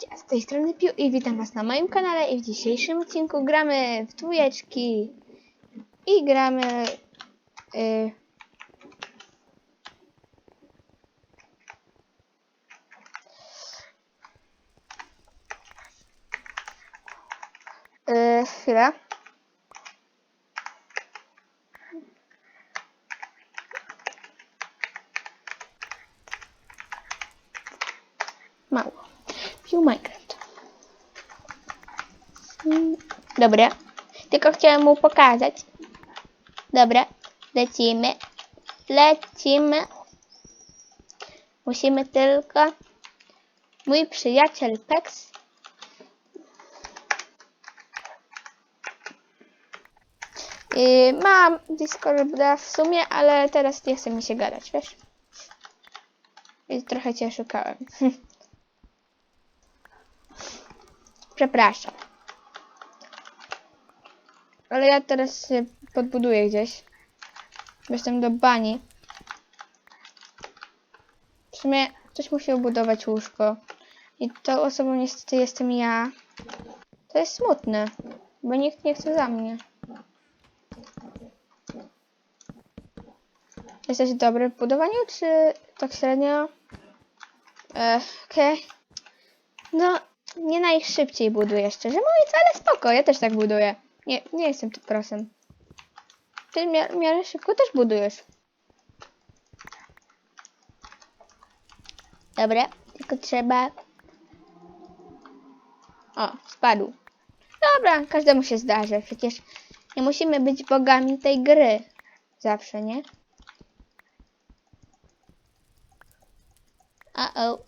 Cześć, a z tej strony Piu i witam was na moim kanale i w dzisiejszym odcinku gramy w dwójeczki i gramy y, y, chwilę. Mało. Piu Minecraft. Mm, Dobra. Tylko chciałem mu pokazać. Dobra. Lecimy. Lecimy. Musimy tylko... Mój przyjaciel Pex. Yy, mam Discorda w sumie, ale teraz nie chce mi się gadać, wiesz? I trochę cię szukałem. Przepraszam. Ale ja teraz się podbuduję gdzieś. Jestem do bani. W sumie ktoś musi budować łóżko. I tą osobą niestety jestem ja. To jest smutne, bo nikt nie chce za mnie. Jesteś dobry w budowaniu, czy tak średnio? Okej. No, nie najszybciej buduję, szczerze mówiąc, ale spoko, ja też tak buduję. Nie, nie jestem tu prosem. Ty w mia- w miarę szybko też budujesz. Dobra, tylko trzeba... O, spadł. Dobra, każdemu się zdarzy. Przecież nie musimy być bogami tej gry. Zawsze, nie? A-o.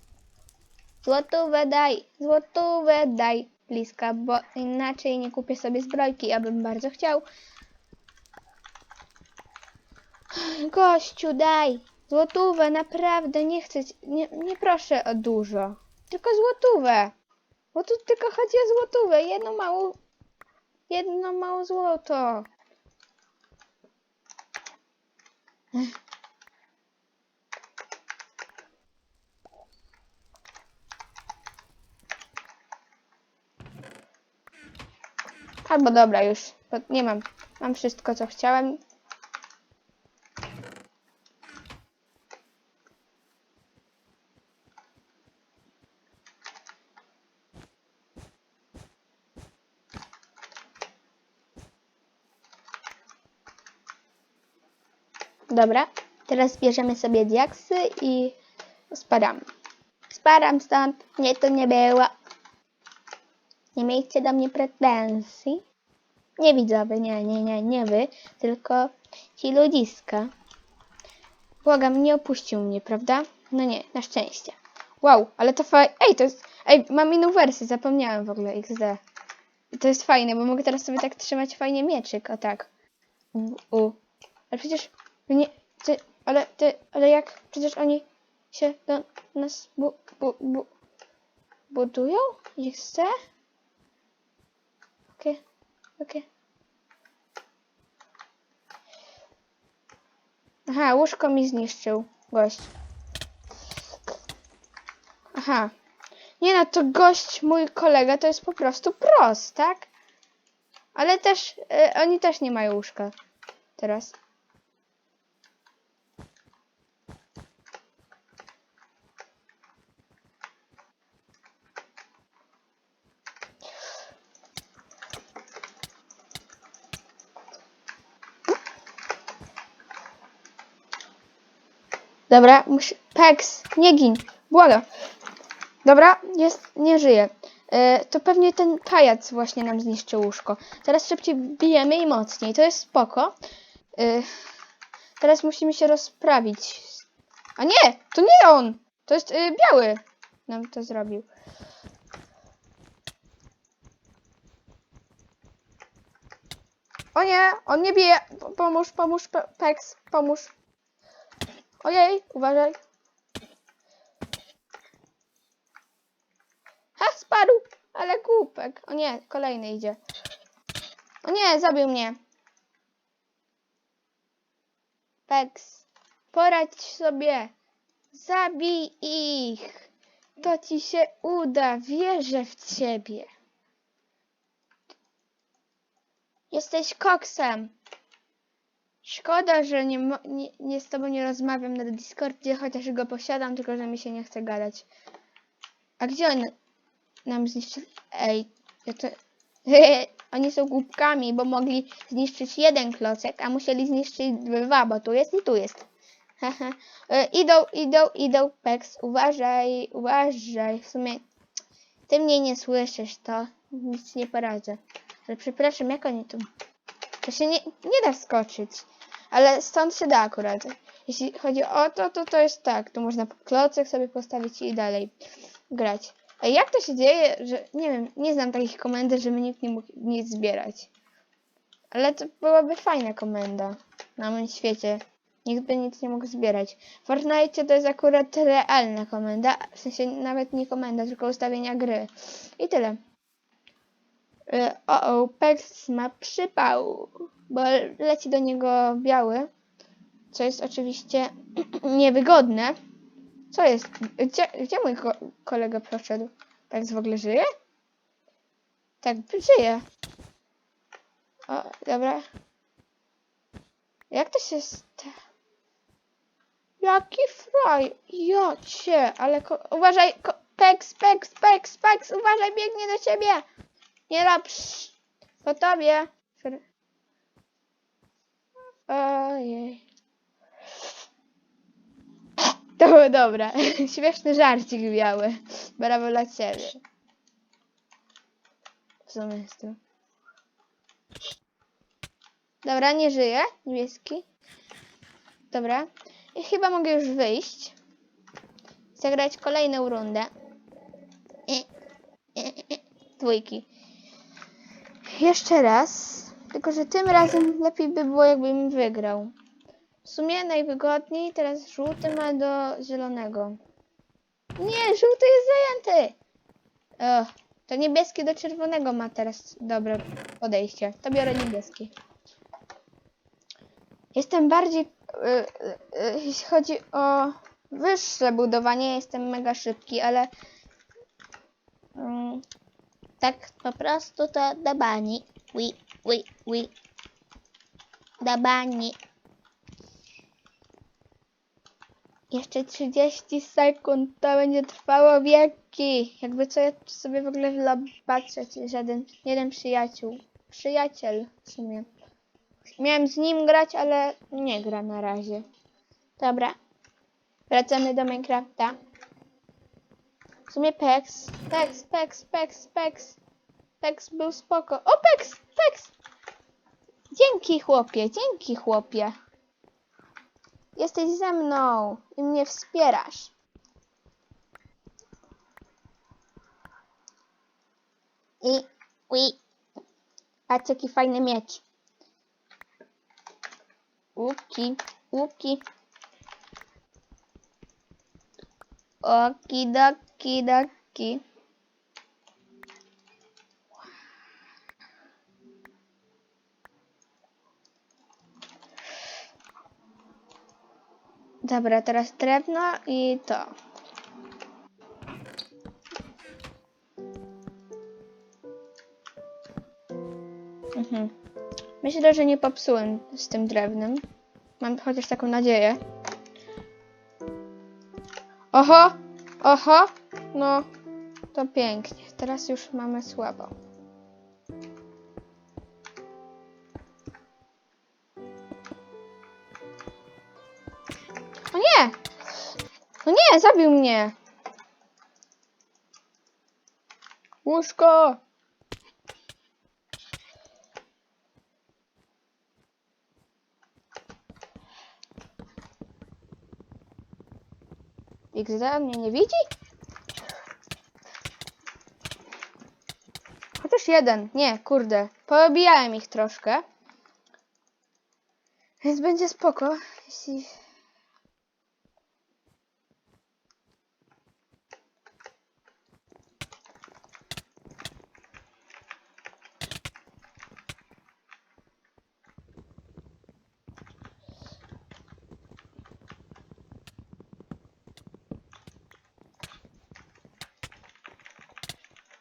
Złotówę daj, złotówę daj, bliska, bo inaczej nie kupię sobie zbrojki, abym bardzo chciał. Gościu, daj, złotówę, naprawdę, nie chcę, nie, nie proszę o dużo, tylko złotówę. Bo tu tylko chodzi o złotówę, jedno mało, jedno mało złoto. Albo dobra już, nie mam, mam wszystko co chciałem. Dobra, teraz bierzemy sobie diaksy i spadamy. Spadam stąd, nie to nie było. Nie miejcie do mnie pretensji. Nie widzowie, nie, nie, nie, nie wy, tylko ci ludziska. Błagam, nie opuścił mnie, prawda? No nie, na szczęście. Wow, ale to fajne. Ej, to jest. Ej, mam inną wersję, zapomniałem w ogóle XD. To jest fajne, bo mogę teraz sobie tak trzymać fajnie mieczyk, o tak. U, u. Ale przecież. Nie. Ty, ale ty, ale jak? Przecież oni się do nas bu, bu, bu, budują? XD? Okej. Aha, łóżko mi zniszczył gość. Aha. Nie no, to gość, mój kolega, to jest po prostu prost, tak? Ale też, y, oni też nie mają łóżka. Teraz. Dobra, musi... Pex, nie gin. Błaga. Dobra, jest, nie żyje. E, to pewnie ten pajac właśnie nam zniszczył łóżko. Teraz szybciej bijemy i mocniej. To jest spoko. E, teraz musimy się rozprawić. A nie, to nie on. To jest e, biały. Nam to zrobił. O nie, on nie bije. Pomóż, pomóż, Pe- Pex, pomóż. Ojej, uważaj. Ha, spadł, ale głupek. O nie, kolejny idzie. O nie, zabił mnie. Pex, poradź sobie. Zabij ich. to ci się uda, wierzę w ciebie. Jesteś koksem. Szkoda, że nie, nie, nie z tobą nie rozmawiam na Discordzie, chociaż go posiadam, tylko że mi się nie chce gadać. A gdzie on nam zniszczyli? Ej, ja to... Oni są głupkami, bo mogli zniszczyć jeden klocek, a musieli zniszczyć dwa, bo tu jest i tu jest. E, idą, idą, idą, Pex, uważaj, uważaj. W sumie ty mnie nie słyszysz, to nic nie poradzę. Ale przepraszam, jak oni tu... To się nie, nie da skoczyć. Ale stąd się da akurat. Jeśli chodzi o to, to to jest tak. Tu można klocek sobie postawić i dalej grać. A jak to się dzieje, że nie wiem, nie znam takich komend, żeby nikt nie mógł nic zbierać. Ale to byłaby fajna komenda na moim świecie. Nikt by nic nie mógł zbierać. W Fortnite to jest akurat realna komenda, w sensie nawet nie komenda, tylko ustawienia gry. I tyle. Y, O, o, Pex ma przypał, bo leci do niego biały, co jest oczywiście niewygodne. Co jest? Gdzie, gdzie mój ko kolega poszedł? Pex w ogóle żyje? Tak, żyje. O, dobra. Jak to się sta... Jaki fraj! Ja cię, ale uważaj! Ko... Pex, Pex, Pex, Pex, uważaj, biegnie do ciebie! Nie rób psz, po tobie. Ojej. To było dobre. Śmieszny żarcik biały. Brawo dla ciebie. W sumie to. Dobra, nie żyje. Niebieski. Dobra. I chyba mogę już wyjść. Zagrać kolejną rundę. I, i, i, dwójki. Jeszcze raz. Tylko, że tym razem lepiej by było, jakbym wygrał. W sumie najwygodniej teraz żółty ma do zielonego. Nie, żółty jest zajęty. O, to niebieski do czerwonego ma teraz dobre podejście. To biorę niebieski. Jestem bardziej, y, y, y, jeśli chodzi o wyższe budowanie, jestem mega szybki, ale mm, tak po prostu to do bani. Ui, ui. Do bani. Jeszcze 30 sekund, to będzie trwało wieki. Jakby co, ja sobie w ogóle czy żaden, jeden przyjaciół. Przyjaciel w sumie. Miałem z nim grać, ale nie gra na razie. Dobra. Wracamy do Minecrafta. W sumie Pex. Pex, Pex, Pex, Pex. Pex był spoko. O, Pex, Dzięki chłopie, dzięki chłopie. Jesteś ze mną i mnie wspierasz. I, ui. Patrz jaki fajny miecz. Łuki, łuki. Okidoki, doki. Dobra, teraz drewno i to. Mhm. Myślę, że nie popsułem z tym drewnem. Mam chociaż taką nadzieję. Oho! Oho! No, to pięknie. Teraz już mamy słabo. Zabił mnie! Łóżko! XD mnie nie widzi? Chociaż jeden. Nie, kurde. Poobijałem ich troszkę. Więc będzie spoko, jeśli...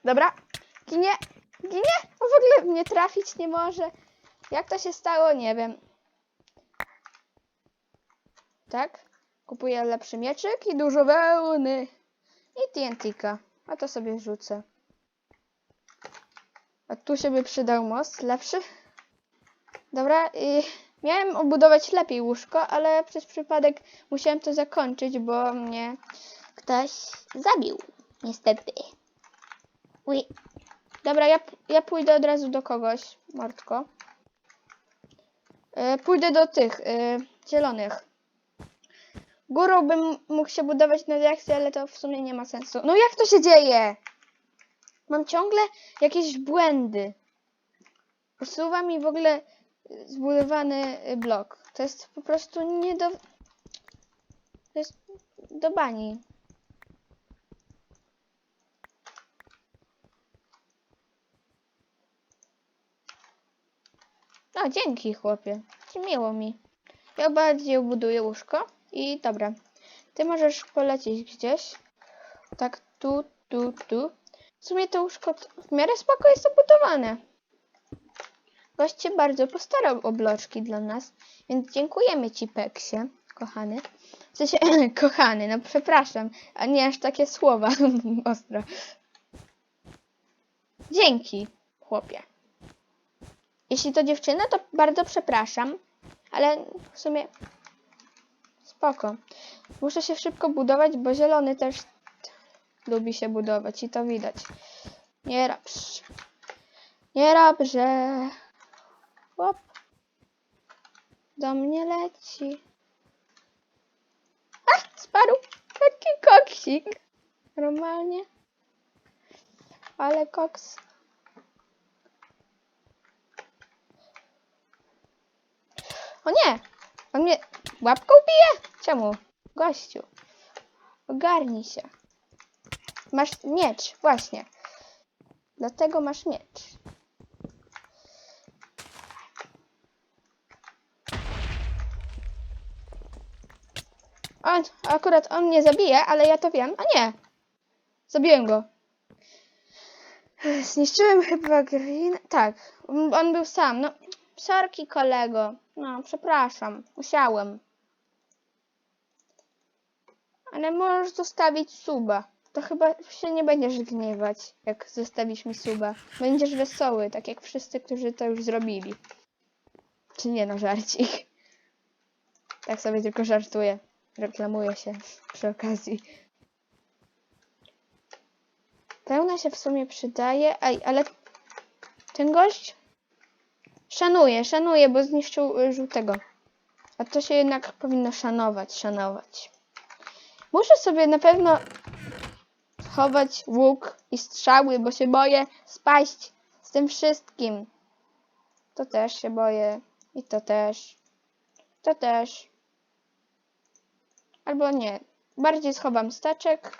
Dobra. Ginie. Ginie. On w ogóle mnie trafić nie może. Jak to się stało, nie wiem. Tak. Kupuję lepszy mieczyk i dużo wełny. I TNT-ka. A to sobie rzucę. A tu się by przydał most lepszy. Dobra, i miałem obudować lepiej łóżko, ale przez przypadek musiałem to zakończyć, bo mnie ktoś zabił. Niestety. Uj. Dobra, ja, ja pójdę od razu do kogoś, Mordko. E, pójdę do tych e, zielonych. Górą bym mógł się budować na reakcję, ale to w sumie nie ma sensu. No jak to się dzieje? Mam ciągle jakieś błędy. Usuwa mi w ogóle zbudowany blok. To jest po prostu nie do... To jest do bani. No, dzięki chłopie. Miło mi. Ja bardziej buduję łóżko i dobra. Ty możesz polecieć gdzieś. Tak, tu, tu, tu. W sumie to łóżko w miarę spoko jest obudowane. Gość się bardzo postarał o bloczki dla nas, więc dziękujemy Ci, Peksie, kochany. W sensie, kochany, no przepraszam, a nie aż takie słowa ostre. Dzięki, chłopie. Jeśli to dziewczyna, to bardzo przepraszam, ale w sumie spoko. Muszę się szybko budować, bo zielony też lubi się budować i to widać. Nie rabż. Nie rabże. Łop. Do mnie leci. A, spadł. Taki koksik. Normalnie. Ale koks. O nie! On mnie łapką bije? Czemu? Gościu. Ogarnij się. Masz miecz, właśnie. Dlatego masz miecz. On, akurat on mnie zabije, ale ja to wiem. A nie! Zabiłem go. Zniszczyłem chyba green. Tak, on był sam. No, sorki kolego. No, przepraszam. Musiałem. Ale możesz zostawić suba. To chyba się nie będziesz gniewać, jak zostawisz mi suba. Będziesz wesoły, tak jak wszyscy, którzy to już zrobili. Czy nie, no żarcik. Tak sobie tylko żartuję. Reklamuję się przy okazji. Pełna się w sumie przydaje. Ej, ale ten gość szanuje, szanuje, bo zniszczył y, żółtego. A to się jednak powinno szanować, szanować. Muszę sobie na pewno chować łuk i strzały, bo się boję spaść z tym wszystkim. To też się boję. I to też. To też. Albo nie. Bardziej schowam staczek.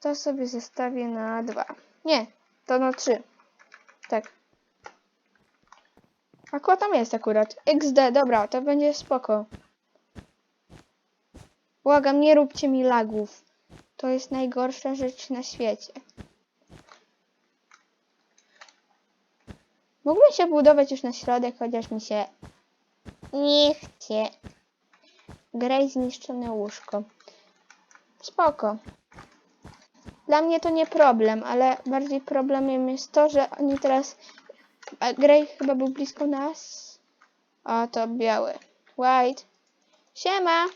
To sobie zostawię na dwa. Nie, to na trzy. Tak. A kto tam jest akurat? XD, dobra, to będzie spoko. Błagam, nie róbcie mi lagów. To jest najgorsza rzecz na świecie. Mógłbym się budować już na środek, chociaż mi się nie chce. Graj zniszczone łóżko. Spoko. Dla mnie to nie problem, ale bardziej problemem jest to, że oni teraz... A Grey chyba był blisko nas. O, to biały. White. Siema!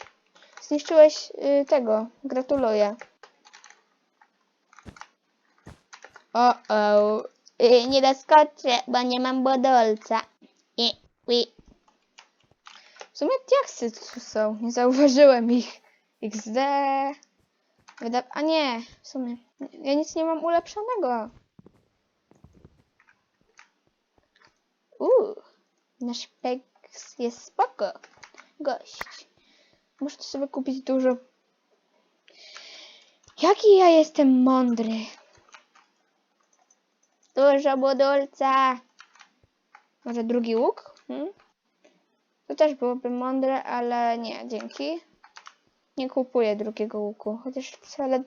Zniszczyłeś y, tego. Gratuluję. O, o. Y, nie doskoczę, bo nie mam bodolca. I, i. W sumie diaksy tu są. Nie zauważyłem ich. XD. Wyda... A nie, w sumie. Ja nic nie mam ulepszonego. Uuu. Nasz peks jest spoko. Gość. Muszę sobie kupić dużo. Jaki ja jestem mądry. Dużo budulca. Może drugi łuk? Hmm? To też byłoby mądre, ale nie, dzięki. Nie kupuję drugiego łuku, chociaż wcale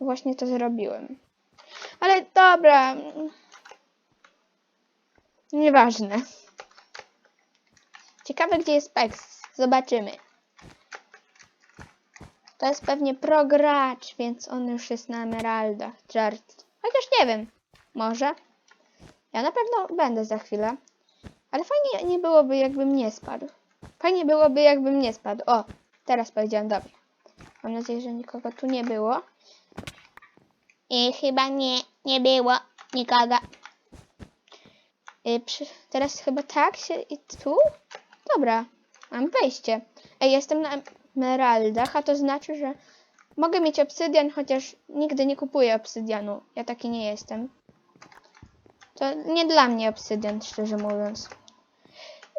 właśnie to zrobiłem. Ale dobra. Nieważne. Ciekawe, gdzie jest Pex. Zobaczymy. To jest pewnie progracz, więc on już jest na emeraldach. Żart. Chociaż nie wiem. Może. Ja na pewno będę za chwilę. Ale fajnie nie byłoby, jakbym nie spadł. Fajnie byłoby, jakbym nie spadł. O, teraz powiedziałem dobrze. Mam nadzieję, że nikogo tu nie było. I chyba nie, nie było nikogo. Y, przy, teraz chyba tak się i tu? Dobra, mam wejście. Ej, jestem na emeraldach, a to znaczy, że mogę mieć obsydian, chociaż nigdy nie kupuję obsydianu. Ja taki nie jestem. To nie dla mnie obsydian, szczerze mówiąc.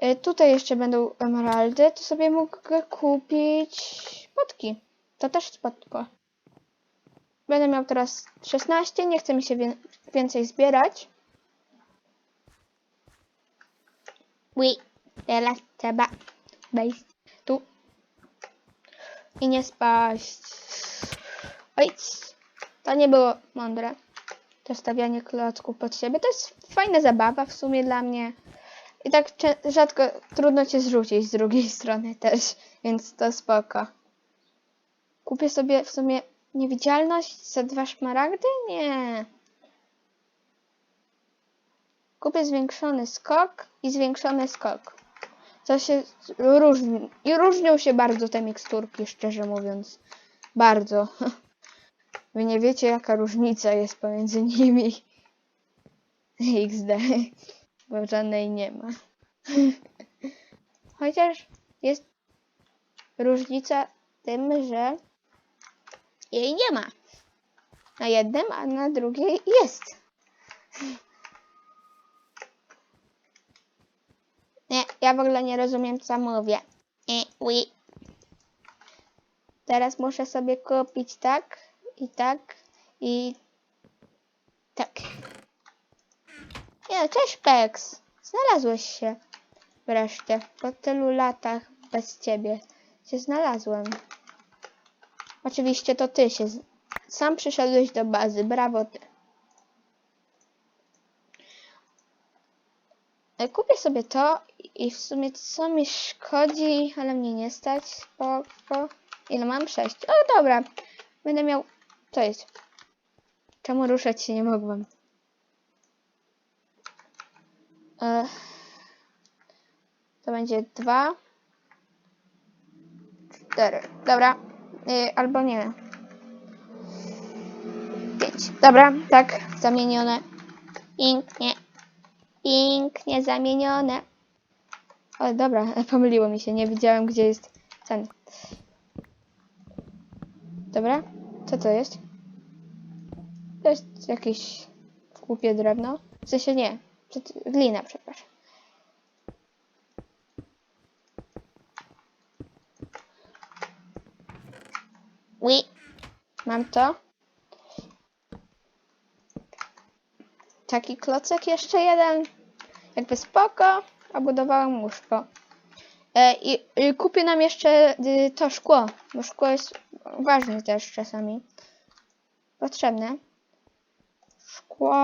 Y, Tutaj jeszcze będą emeraldy, to sobie mogę kupić potki. To też spotko. Będę miał teraz 16, nie chce mi się wię- więcej zbierać. Ui, teraz trzeba wejść tu i nie spaść. Oj, to nie było mądre. To stawianie klocków pod siebie. To jest fajna zabawa w sumie dla mnie. I tak rzadko trudno cię zrzucić z drugiej strony też, więc to spoko. Kupię sobie w sumie niewidzialność za dwa szmaragdy? Nie. Kupię zwiększony skok i zwiększony skok. To się różni. I różnią się bardzo te miksturki, szczerze mówiąc. Bardzo. Wy nie wiecie, jaka różnica jest pomiędzy nimi. XD. Bo żadnej nie ma. Chociaż jest różnica tym, że jej nie ma. Na jednym, a na drugiej jest. Nie, ja w ogóle nie rozumiem, co mówię. I, ui. Teraz muszę sobie kupić tak i tak i tak. Nie, cześć Pex. Znalazłeś się. Wreszcie. Po tylu latach bez ciebie się znalazłem. Oczywiście to ty się. Sam przyszedłeś do bazy. Brawo ty. E, Kupię sobie to i w sumie co mi szkodzi, ale mnie nie stać. Spoko. Ile mam? Sześć. O, dobra. Będę miał... To jest. Czemu ruszać się nie mogłem? To będzie dwa. Cztery. Dobra. Y, albo nie. Pięć. Dobra, tak. Zamienione. Pięknie. Pięknie zamienione. O, dobra, pomyliło mi się. Nie widziałem, gdzie jest ten. Dobra. Co to jest? To jest jakieś głupie drewno. W sensie nie. Glina, przepraszam. Ui. Mam to. Taki klocek jeszcze jeden. Jakby spoko. Obudowałem łóżko. E, i, I kupię nam jeszcze y, to szkło, bo szkło jest ważne też czasami. Potrzebne. Szkło.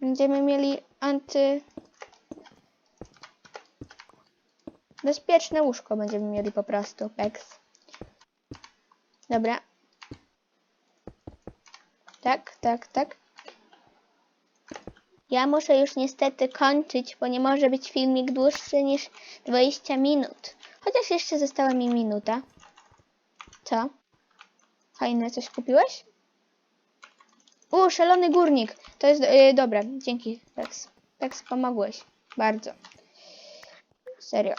Będziemy mieli anty... Bezpieczne łóżko będziemy mieli po prostu, Pex. Dobra. Tak, tak, tak. Ja muszę już niestety kończyć, bo nie może być filmik dłuższy niż 20 minut. Chociaż jeszcze została mi minuta. Co? Fajne coś kupiłeś? U, szalony górnik. To jest yy, dobra. Dzięki, Pex. Pex, pomogłeś. Bardzo. Serio.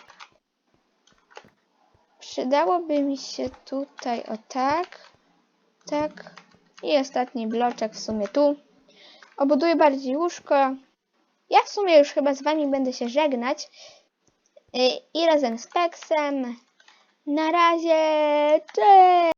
Przydałoby mi się tutaj o tak. Tak. I ostatni bloczek w sumie tu. Obuduję bardziej łóżko. Ja w sumie już chyba z wami będę się żegnać. Y, I razem z Pexem. Na razie. Cześć!